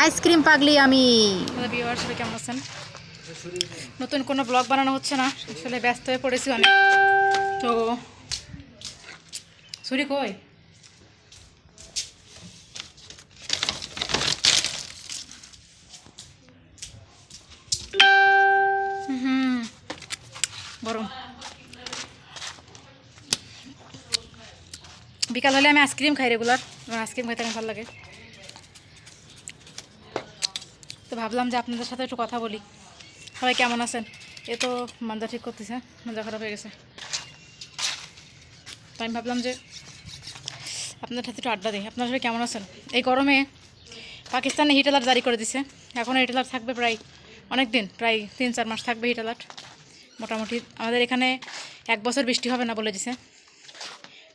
Ice cream পাগলি আমি। আমাদের বিয়ে সবাই কেমন আছেন? নতুন কোনো ব্লগ বানানো হচ্ছে না, আসলে ব্যস্ত হয়ে পড়েছি অনেক। তো, ছুরি কই? হুম গরম বিকাল হলে আমি আইসক্রিম খাই রেগুলার আইসক্রিম খাইতে আমার ভালো লাগে তো ভাবলাম যে আপনাদের সাথে একটু কথা বলি। সবাই কেমন আছেন? এ তো মাঞ্জা ঠিক করতেছে মাঞ্জা খারাপ হয়ে গেছে। তো আমি ভাবলাম যে আপনাদের সাথে একটু আড্ডা দিই। আপনারা সবাই কেমন আছেন? এই গরমে পাকিস্তানে হিট অ্যালার্ট জারি করে দিছে। এখন হিট অ্যালার্ট থাকবে প্রায় অনেক দিন প্রায় তিন চার মাস থাকবে হিট অ্যালার্ট মোটামুটি আমাদের এখানে এক বছর বৃষ্টি হবে না বলে দিছে।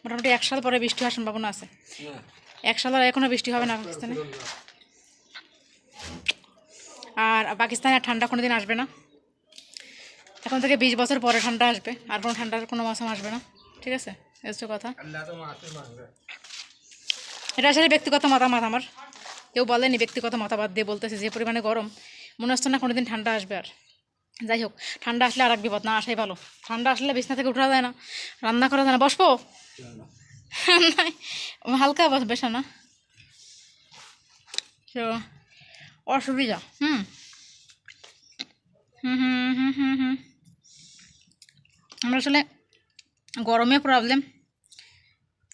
মোটামুটি এক সাল পরে বৃষ্টি হওয়ার সম্ভাবনা আছে। এক সাল আর এখনও বৃষ্টি হবে না পাকিস্তানে। আর পাকিস্তানে ঠান্ডা কোনো দিন আসবে না। এখন থেকে বিশ বছর পরে ঠান্ডা আসবে, আর কোনো ঠান্ডার কোনো মৌসুম আসবে না। ঠিক আছে? হচ্ছে কথা। এটা আসলে ব্যক্তিগত মতামত আমার। কেউ বলেনি ব্যক্তিগত মতামত দিয়ে বলতেছে যে পরিমাণে গরম, মনে হচ্ছে না কোনো দিন ঠান্ডা আসবে আর। যাই হোক, ঠান্ডা আসলে আর এক বিপদ, না আসাই ভালো। ঠান্ডা আসলে বিছনা থেকে উঠা যায় না, রান্না করা যায় না। বসবো? হালকা বস বেশ না তো অসুবিধা হুম হুম হুম হুম হুম হুম আমরা আসলে গরমে প্রবলেম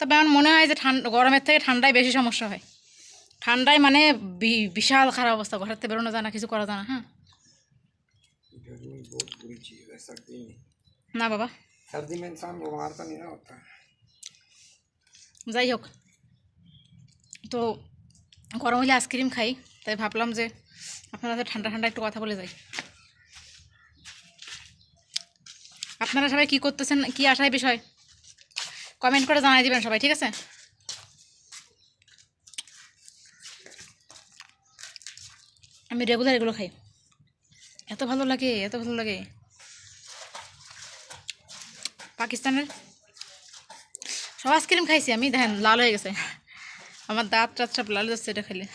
তবে আমার মনে হয় যে ঠান্ডা গরমের থেকে ঠান্ডায় বেশি সমস্যা হয় ঠান্ডায় মানে বি- বিশাল খারাপ অবস্থা ঘরের থেকে বেরোনো যায় না কিছু করা যায় না হ্যাঁ गर्मी बहुत बुरी चीज़ है सर्दी में না বাবা सर्दी में इंसान बीमार तो नहीं ना होता যাই হোক তো গরম হলে আইসক্রিম খাই তাই ভাবলাম যে আপনারা সাথে ঠান্ডা ঠান্ডা একটু কথা বলে যাই। আপনারা সবাই কী করতেছেন, কী আশায় বিষয়? কমেন্ট করে জানাই দিবেন সবাই, ঠিক আছে? আমি রেগুলার এগুলো খাই। এত ভালো লাগে, এত ভালো লাগে। পাকিস্তানের? সব আইসক্রিম খাইছি আমি, দেখেন, লাল হয়ে গেছে। আমার দাঁত টাত সব লাল যাচ্ছে এটা খেলে।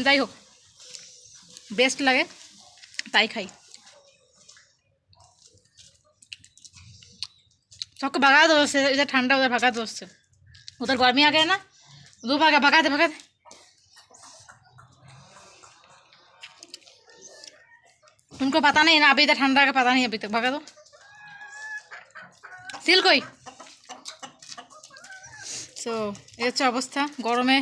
যাই হোক বেস্ট লাগে তাই খাই सबको भगा दो उससे इधर ठंडा उधर भगा दो उससे उधर गर्मी आ गया ना धूप आ गया भगा दे भगा दे उनको पता नहीं ना अभी इधर ठंडा का पता नहीं अभी तक भगा दो সিল কই সো এই হচ্ছে অবস্থা গরমে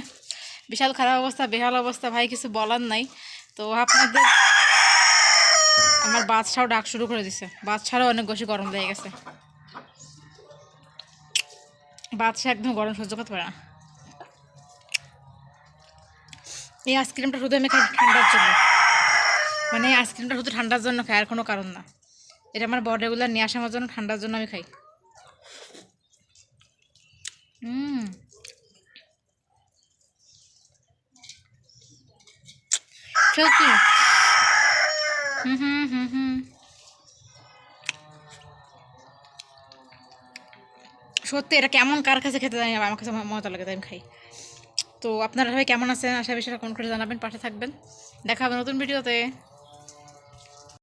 বিশাল খারাপ অবস্থা, বেহাল অবস্থা, ভাই কিছু বলার নাই। তো আপনাদের আমার বাচ্চাও ডাক শুরু করে দিছে। বাচ্চারও অনেক বেশি গরম লেগে গেছে। বাচ্চা একদম গরম সহ্য করতে পারে না। এই আইসক্রিমটা শুধু আমি খাই ঠান্ডার জন্য। মানে এই আইসক্রিমটা শুধু ঠান্ডার জন্য খাই, আর কোনো কারণ না। এটা আমার বড রেগুলার নিয়ে আসার জন্য ঠান্ডার জন্য আমি খাই। হুম হুম সত্যি, এটা কেমন কার কাছে খেতে জানি আমার কাছে মজা লাগে আমি খাই। তো আপনারা সবাই কেমন আছেন? আশা বিষয়ে কমেন্ট করে জানাবেন, পাশে থাকবেন। দেখা হবে নতুন ভিডিওতে।